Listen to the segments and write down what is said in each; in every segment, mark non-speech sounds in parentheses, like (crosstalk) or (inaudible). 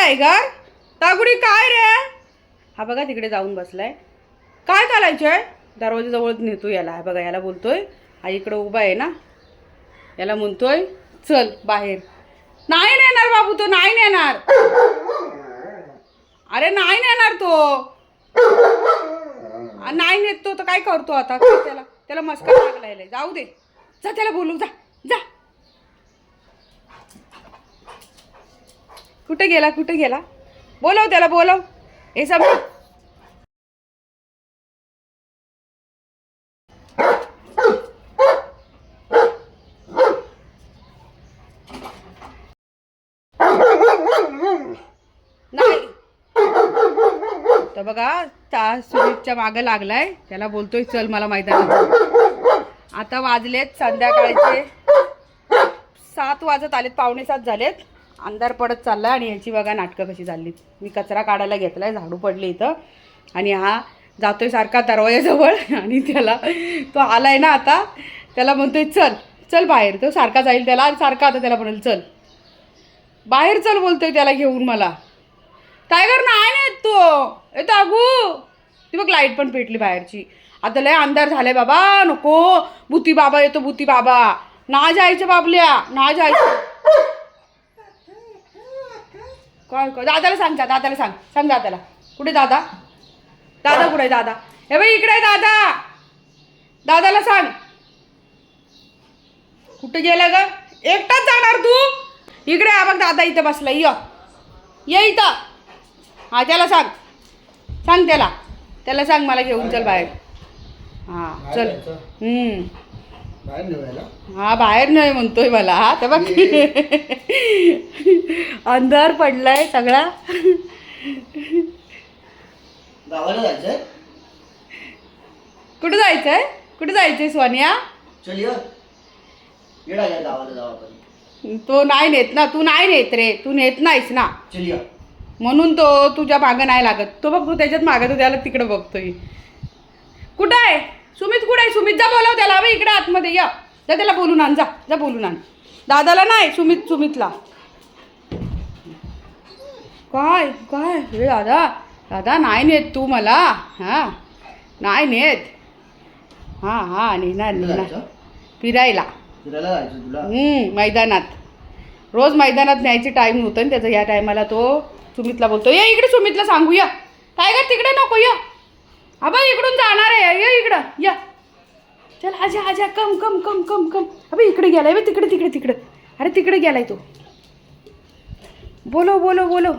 Tiger तागुडी काय रे? हा बघा तिकडे जाऊन बसलाय. काय घालायचंय दरवाजाजवळ नेतो याला. हा बघा याला बोलतोय. हा इकडं उभा आहे ना. याला म्हणतोय चल बाहेर. नाही नेणार बाबू तो नाही नेणार. अरे नाही नेणार तो. नाही नेत तो तर काय करतो आता? त्याला? त्याला मस्का लागलाय जाऊ दे. जा त्याला बोलू जा. जा. कुठे गेला कुठे गेला? बोलव त्याला बोलव. हे सब नाही. तर बघा त्या सुमितच्या मागं लागलाय. त्याला बोलतोय चल मला मैदानात आता वाजलेत संध्याकाळचे सात वाजत आलेत पावणे सात झालेत. अंधार पडत चालला आणि याची बघा नाटकं कशी चालली मी कचरा काढायला घेतलाय झाडू पडली इथं. आणि हा जातोय सारखा दरवाजाजवळ (laughs) आणि त्याला तो आलाय ना आता त्याला म्हणतोय चल चल बाहेर. तो सारखा जाईल त्याला आणि सारखा आता त्याला म्हणेल चल. बाहेर चल बोलतोय त्याला घेऊन मला. टायगर नाही ना येत तो. ए तागू ती बघ लाइट पण पेटली बाहेरची. आता लय अंधार झालाय बाबा नको. भूती बाबा येतो भूती बाबा. ना जायचं बाबल्या ना जायचं काय काय दादाला सांग जा, दादाला सांग. सांग दादाला. कुठे दादा? दादा कुठे आहे दादा? हे बाई इकडे आहे दादा. दादाला सांग. कुठे गेला ग? एकटाच जाणार तू. इकडे बघ दादा इथं बसला. य. ये इथं. हा त्याला सांग. सांग त्याला. त्याला सांग मला घेऊन चल बाहेर. हा चल. हम्म. बाहेर नेवायला हा बाहेर नाही म्हणतोय मला. हा तर बघ. अंधार पडलाय सगळा. गावाला जायचंय? कुठं जायचंय? कुठं जायचंय सोनिया? चल ये. येडा या गावाला जाऊ आपण. तो नाही नेत ना तू नाही नेत रे. तू नेत नाहीस ना. चल या. म्हणून तो तुझ्या मागं नाही लागत. तो बघ तू त्याच्यात मागं तो त्याला तिकडं बघतोय. कुठं आहे? सुमित कुठं आहे? सुमित जा बोलाव त्याला. अबे इकडे आतमध्ये या. जा त्याला बोलून आण जा. जा बोलून आण. दादाला नाही सुमित सुमितला. काय काय? हे दादा दादा नाही नेत तू मला. हां नाही नेत. हां हां नेणार नेणार. फिरायला. हम्म, मैदानात. रोज मैदानात न्यायची टाईम होतं ना त्याचं या टायमाला तो सुमितला बोलतो. ये इकडे सुमितला सांगू या टायगर तिकडे नको या. अबा इकडून जाणार आहे. ये इकडं. या. चल आजा आजा. कम कम कम कम कम. अबे इकडे गेलाय बे. तिकडे तिकडे तिकडे. अरे तिकडे गेलाय तो. बोलो बोलो बोलो.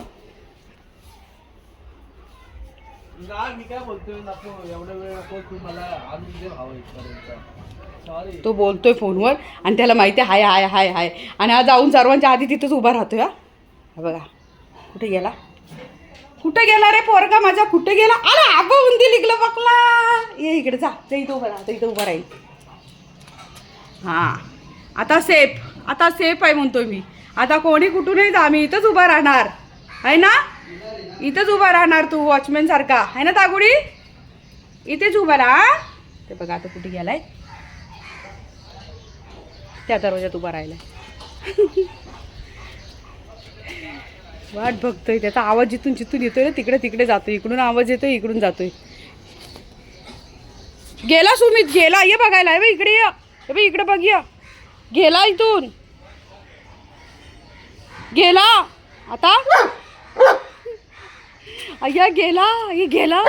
तू बोलतोय फोनवर आणि त्याला माहिती आहे हाय हाय हाय हाय. आणि हा जाऊन सर्वांच्या आधी तिथंच उभा राहतोय हा बघा. कुठे गेला? कुठे गेला रे पोरगा माझा? कुठे गेला? अरे अगं उंदील लिगलं बकला. ये इकडे जा. ते इथं उभं राहा इथं उभं राहील. हां. आता सेफ आता सेफ आहे म्हणतोय मी. आता कोणी कुठूनही जा. मी इथंच उभा राहणार. आहे ना? इथंच उभा राहणार तू वॉचमॅन सारखा. आहे ना तागुडी? इथेच उभा राहा ते बघा आता कुठे गेलाय. त्या दरवाजात उभा राहिलाय. (laughs) वाट बघतोय त्याचा आवाज जिथून जिथून येतोय ना तिकडे तिकडे जातोय. इकडून आवाज येतोय इकडून जातोय. गेला सुमित गेला. ये बघायला. हे बघ इकडे ये. हे इकडे बघ या. गेला इथून. गेला. आता? अय्या गेला. ये गेला.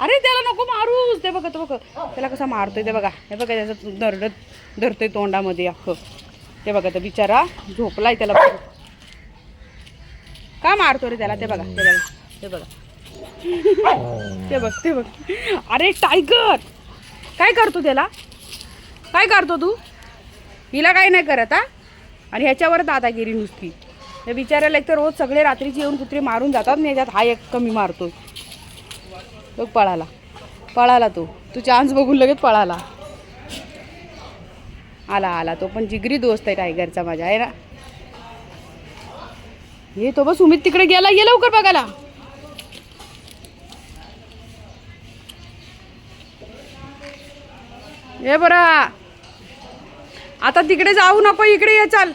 अरे त्याला नको मारूस. ते बघा तो बघ. त्याला कसा मारतोय ते बघा. हे बघा त्याचं दरडत धरतोय तोंडामध्ये अख्खं. ते बघा तर बिचारा झोपलाय त्याला. बघ का मारतो रे त्याला? ते बघा ते बघा ते बघा. ते बघ ते बघ. अरे टायगर काय करतो त्याला? काय करतो तू? हिला काय नाही करत हा? आणि ह्याच्यावर दादागिरी नुसती. त्या बिचाऱ्याला एक तर रोज सगळे रात्रीची येऊन कुत्रे मारून जातात नाही याच्यात हा एक कमी मारतो तो पळाला. पळाला तो. तू चान्स बघून लगेच पळाला. आला आला. तो पण जिगरी दोस्त आहे टायगरचा माझ्या आहे ना? हे तो बस सुमित तिकडे गेला ये लवकर बघायला. ये बरा. आता तिकडे जाऊ नको इकडे ये चाल.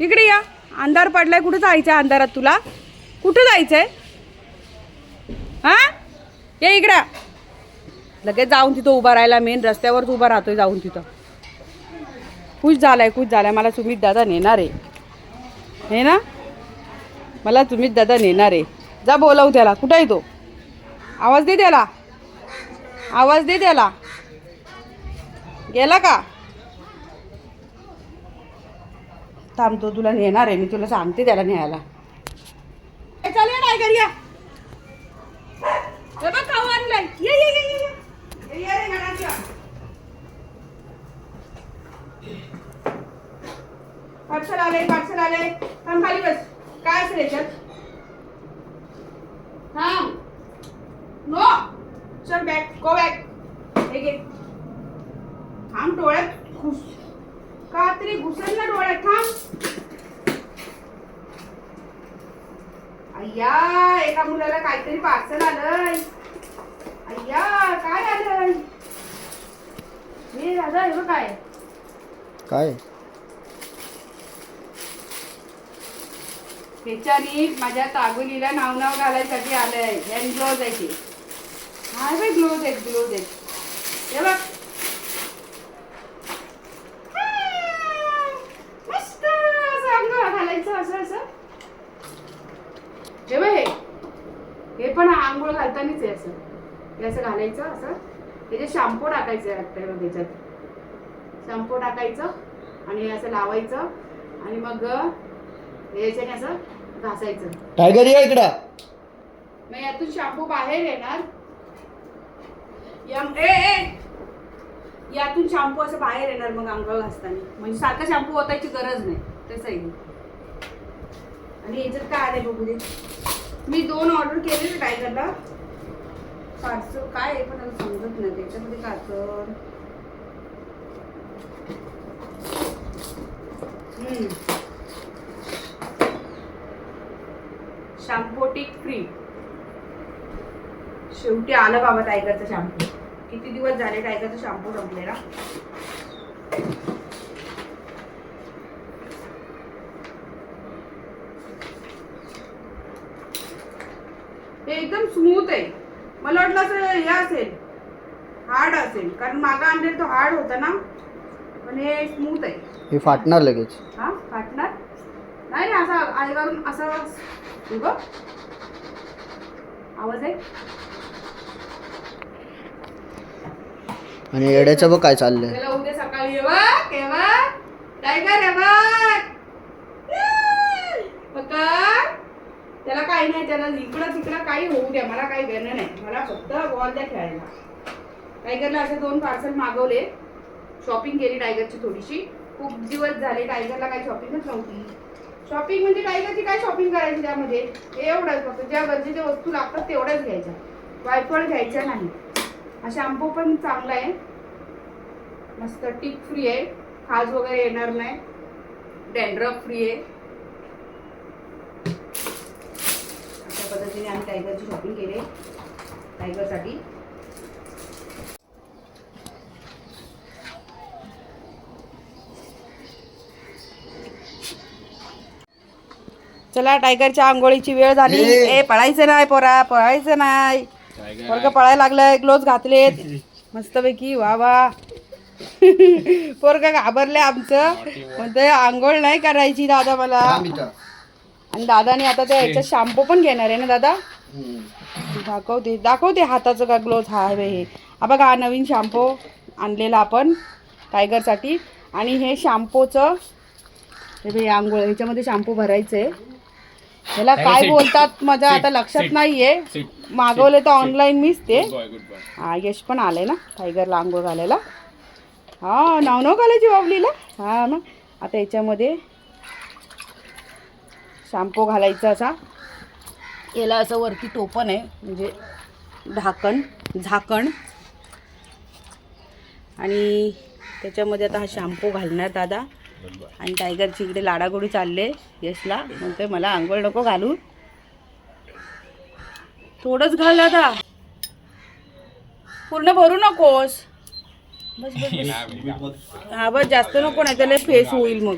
इकडे या. अंधार पडलाय कुठं जायचं आहे अंधारात तुला? कुठं जायचंय? हा? ये इकडं. लगेच जाऊन तिथं उभा राहायला मेन रस्त्यावरच उभा राहतोय जाऊन तिथं. खुश झालाय खुश झालाय. मला सुमित दादा नेणार आहे. हे ना? मला तुम्हीच दादा नेणार आहे. जा बोलावू त्याला. कुठं आहे तो? आवाज दे त्याला. आवाज दे त्याला. गेला का? थांबतो तुला नेणार आहे. मी तुला सांगते त्याला न्यायला. ए, चल ये टायगर खाऊ आणलाय. ये ये ये, ये ये. ये रे घराच्या. पार्सल आले पार्सल आले थांब खाली बस काय असेल याच्यात थांब नो चल बॅक गो बॅक हे घे थांब डोळ्यात घुस का तरी घुसल ना डोळ्यात थांब अय्या एका मुलाला काहीतरी पार्सल आलंय अय्या काय आलंय हे दादा हे बघ काय काय त्याच्यानी माझ्या तागुलीला नाव नाव घालायसाठी आहे हँड ग्लोज आहे ते हा बाय ग्लोज आहेत ग्लोज आहेत. हे बघ. मस्त असं अंग घालायचं असं असं. हे बघ हे. हे पण आंघोळ घालतानाच आहे असं. हे असं घालायचं असं. त्याचे शॅम्पू टाकायचं आहे मग त्याच्यात शॅम्पू टाकायचं आणि असं लावायचं. आणि मग याच्याने असं घासायचं. टायगर या इकडं. मग यातून शॅम्पू बाहेर येणार. यम- ए ए! यातून शॅम्पू असं बाहेर येणार मग अंघोळ घासताना. म्हणजे सारखं शॅम्पू ओतायची गरज नाही. तसं आहे. आणि याच्यात काय आलंय बघू दे. मी दोन ऑर्डर केले टायगरला. पार्सल काय आहे पण आता समजत नाही. त्याच्यामध्ये काय तर. हम्म. शॅम्पोटिक फ्री शेवटी आलं बाबा टायगरचं शॅम्पू किती दिवस झाले टायगरचं शॅम्पू संपलेला? हे एकदम स्मूथ आहे. मला वाटलं असं हे असेल. हार्ड असेल. कारण मागा आणलेला तो हार्ड होता ना. पण हे स्मूथ आहे. हे फाटणार लगेच. हा? नाही, असा बघ. आवाज आहे? आणि येड्याचं बघ काय चाललंय. त्याला उद्या सकाळी ये बघ हे बघ. टायगर बघ. पकड. त्याला काही नाही त्याला इकडं तिकडं काही होऊ द्या. मला काही घेणं नाही. मला फक्त बॉल द्या खेळायला. टायगरला असे दोन पार्सल मागवले. शॉपिंग केली टायगरची थोडीशी. खूप दिवस झाले टायगरला काही शॉपिंगच नव्हती. शॉपिंग म्हणजे टायगरची काय शॉपिंग करायची त्यामध्ये? एवढंच फक्त. ज्या गरजेच्या वस्तू लागतात तेवढ्याच घ्यायच्या. वायफळ घ्यायच्या नाही. हा शॅम्पू पण चांगला आहे. मस्त टिक फ्री आहे. खाज वगैरे येणार नाही. डॅन्ड्रफ फ्री आहे. अशा पद्धतीने आम्ही टायगरची शॉपिंग केली टायगरसाठी चला टायगरच्या आंघोळीची वेळ झाली. ए. पळायचं नाही पोरा पळायचं नाही. वर्ग पळायला लागलाय ग्लोव्ज घातलेत. (laughs) मस्तपैकी वा वा. (laughs) पोरग घाबरले आमचं. म्हणतोय आंघोळ नाही करायची दादा मला. आणि दादाने आता त्या ह्याच्यात शॅम्पू पण घेणार आहे ना दादा. दाखवते दाखवते हाताचं का ग्लोव्ज हा आहे हे. हा बघा हा नवीन शॅम्पू आणलेला आपण टायगरसाठी आणि हे शॅम्पूचं हे हे आंघोळ ह्याच्यामध्ये शॅम्पू भरायचं आहे ह्याला काय बोलतात माझ्या आता लक्षात नाहीये. मागवले तर ऑनलाईन मीच ते. हा यश पण आलंय ना टायगरला आंघोळ घालायला. हा नाव नाव घालायची बाबलीला. हा मग. आता याच्यामध्ये शॅम्पू घालायचा असा. याला असं वरती टोपण आहे म्हणजे ढाकण झाकण. आणि त्याच्यामध्ये आता हा शॅम्पू घालणार दादा. आणि टायगरची इकडे लाडागोडी चालले यशला. म्हणतोय मला आंघोळ नको घालू. थोडंच घाल दादा पूर्ण भरू नकोस. बस बस बस. हा बस जास्त नको नाही त्याला फेस होईल मग.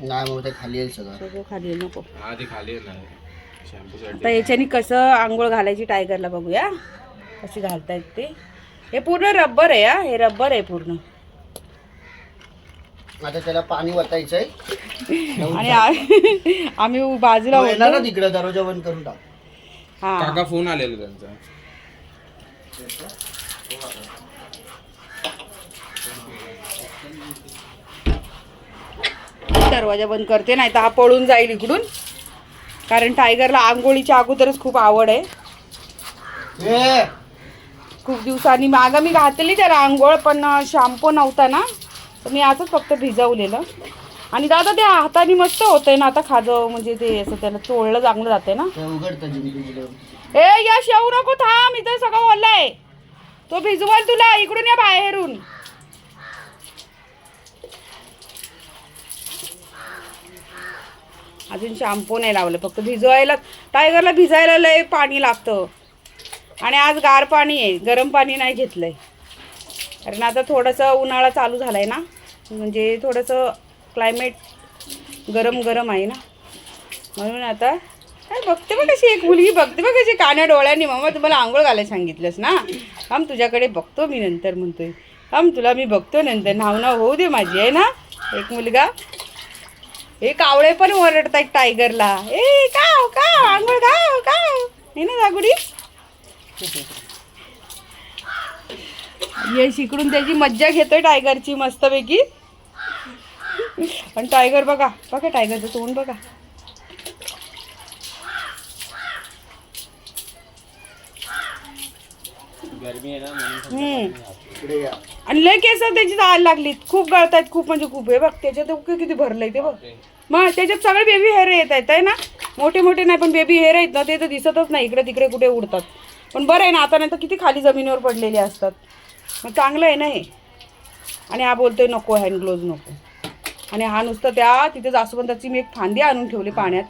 नाही मग ते खाली येईल सगळं. सगळं खाली नको. हा ते खाली आता याच्यानी कसं आंघोळ घालायची टायगरला बघूया. कशी घालतायत ते. हे पूर्ण रब्बर आहे हा. हे रब्बर आहे पूर्ण. आता त्याला पाणी वतायचंय. (laughs) आणि आ- (laughs) आम्ही बाजूला तो येणार ना होतो तिकडे दरवाजा बंद करून टाक. हा. काका फोन आलेला त्यांचा. दरवाजा बंद करते नाही तर हा पळून जाईल इकडून. कारण टायगरला आंघोळीच्या अगोदरच खूप आवड आहे. ए, खूप दिवसांनी मागं मी घातली त्याला आंघोळ पण शॅम्पू नव्हता ना. तर मी आजच फक्त भिजवलेलं. आणि दादा ते हाताने मस्त होतंय ना आता खाजं म्हणजे ते असं त्याला चोळलं चांगलं जाते ना. ए यश येऊ नको थांब इथं सगळं ओललंय. तो भिजवाल तुला इकडून या बाहेरून. अजून शॅम्पू नाही लावलं फक्त भिजवायला टायगरला भिजायला लय पाणी लागतं. आणि आज गार पाणी आहे गरम पाणी नाही घेतलंय. कारण आता थोडंसं उन्हाळा चालू झाला आहे ना म्हणजे थोडंसं क्लायमेट गरम गरम आहे ना. म्हणून आता काय बघते बघ कशी एक मुलगी बघते बघ कशी कान्या डोळ्यांनी. मम्मा तुम्हाला आंघोळ घालायला सांगितलंस ना. हम तुझ्याकडे बघतो मी नंतर म्हणतोय. हम तुला मी बघतो नंतर. नाव होऊ दे माझी आहे ना. एक मुलगा. हे कावळे पण ओरडतायत टायगरला ए काव काव आंघोळ काव काव. हे ना जागुडी यश इकडून त्याची मज्जा घेतोय टायगरची मस्तपैकी. पण टायगर बघा बघा टायगरचं तोंड बघा. गरमी आहे ना म्हणून हम्म. इकडे या. आणि लय केस त्याची जायला लागलीत. खूप गळतायत खूप म्हणजे खूप. हे बघ त्याच्यात किती भरलंय ते बघ. मग त्याच्यात सगळे बेबी हेअर येत आहेत आहे ना? मोठे मोठे नाही पण बेबी हेअर आहेत ना ते तर दिसतच नाही. इकडे तिकडे कुठे उडतात. पण बरं आहे ना आता नाही तर किती खाली जमिनीवर पडलेले असतात. मग चांगलं आहे ना हे. आणि हा बोलतोय नको हँड ग्लोव्ज नको. आणि हा नुसतं त्या तिथे जास्वंदाची मी एक फांदी आणून ठेवली पाण्यात.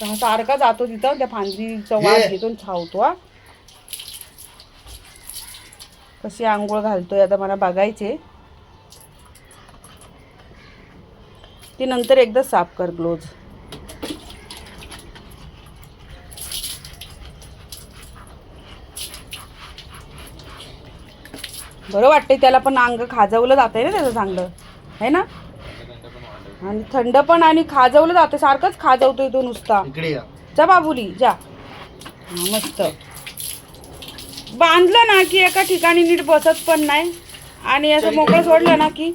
तर हा सारखा जातो तिथं त्या फांदीचा वास. घेतो छावतो हा. कशी आंघोळ घालतोय आता मला बघायचे ती नंतर एकदा साफ कर ग्लोज बरं वाटतंय त्याला पण अंग खाजवलं जातंय ना त्याचं चांगलं. है ना? आणि थंड पण आणि खाजवलं जातं सारखंच खाजवतोय तो नुसता. जा बाबुली जा. मस्त. बांधलं ना की एका ठिकाणी नीट बसत पण नाही. आणि असं मोकळं सोडलं ना की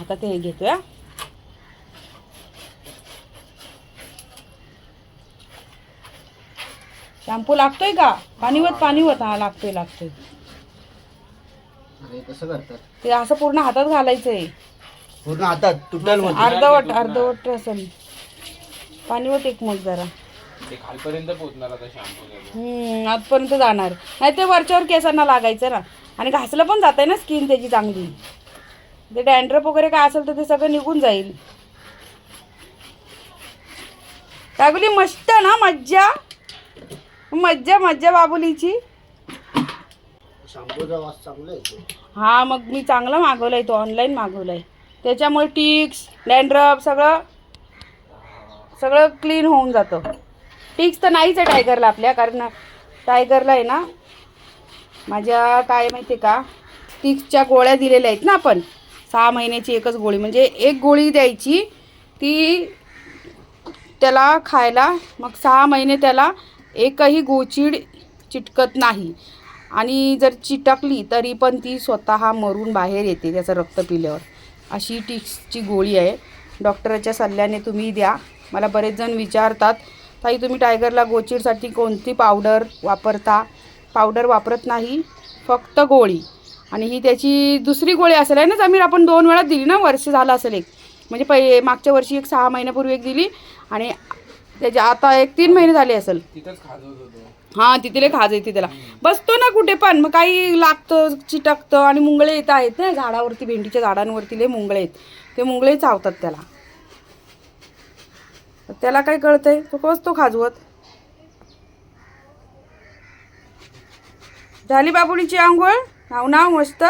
आता ते हे. घेतोय. शॅम्पू लागतोय का? पाणीवत पाणीवत. हा लागतोय लागतोय. अरे कसं करतात? ते असं पूर्ण हातात घालायचंय. पूर्ण हातात? तुटलमध्ये अर्धवट अर्धवट असेल पाणीवत एक मग जरा. ते खालपर्यंत पोहोचणार आता शॅम्पू हम्म, आतपर्यंत जाणार. नाही ते वरच्यावर केसांना लागायचं ना. आणि घासलं पण जात आहे ना स्किन त्याची चांगली. ते डॅन्ड्रफ वगैरे काय असेल तर ते सगळं निघून जाईल. बाबुली मस्त ना मज्जा? मज्जा मज्जा बाबुलीची शॅम्पूचा वास चांगला येतो हा मग मी चांगला मागवलाय तो ऑनलाईन मागवलाय. त्याच्यामुळे टिक्स डॅन्ड्रप सगळं सगळं क्लीन होऊन जातं. टिक्स तर नाहीच आहे टायगरला आपल्या कारण टायगरला आहे ना माझ्या काय माहिती आहे का टिक्सच्या गोळ्या दिलेल्या आहेत ना आपण. सहा महिन्याची एकच गोळी म्हणजे एक गोळी द्यायची ती त्याला खायला मग सहा महिने त्याला एकही गोचीड चिटकत नाही. आणि जर चिटकली तरी पण ती स्वतः मरून बाहेर येते त्याचं रक्त पिल्यावर. अशी टिक्सची गोळी आहे. डॉक्टरच्या सल्ल्याने तुम्ही द्या. मला बरेच जण विचारतात ताई तुम्ही टायगरला गोचीरसाठी कोणती पावडर वापरता? पावडर वापरत नाही फक्त गोळी. आणि ही त्याची दुसरी गोळी असेल आहे ना जमीन आपण दोन वेळा दिली ना वर्ष झालं असेल एक. म्हणजे पै मागच्या वर्षी एक सहा महिन्यापूर्वी एक दिली आणि त्याच्या आता एक तीन महिने झाले असेल. हा तिथे खाज येते त्याला. बसतो ना कुठे पण मग काही लागतं चिटकतं आणि मुंगळे येत आहेत ना झाडावरती भेंडीच्या झाडांवरती लय मुंगळे आहेत. ते मुंगळे चावतात त्याला. त्याला काय कळतंय? तो बसतो खाजवत? झाली बाबुलीची आंघोळ? नाव नाव मस्त.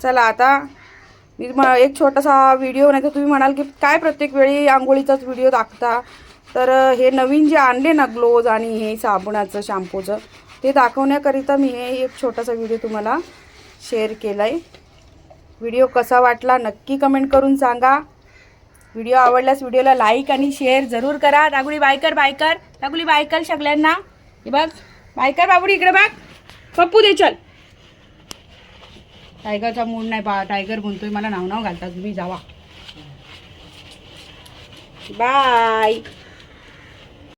चला आता मी एक छोटासा व्हिडिओ नाही तर तुम्ही म्हणाल की काय प्रत्येक वेळी आंघोळीचाच व्हिडिओ दाखता तर हे नवीन जे आणले ना ग्लोज आणि हे साबणाचं शॅम्पूचं ते दाखवण्याकरिता मी हे एक छोटासा व्हिडिओ तुम्हाला शेअर केला आहे व्हिडिओ कसा वाटला नक्की कमेंट करून सांगा. व्हिडिओ आवडल्यास व्हिडिओला लाईक आणि शेअर जरूर करा. Daguli biker biker. Daguli biker सगळ्यांना. हे बघ. बायकर बाबुडी इकडे बघ. पप्पू दे चल. टायगरचा मूड नाही पा टायगर म्हणतोय मला नाव नाव घालता तुम्ही जावा. बाय.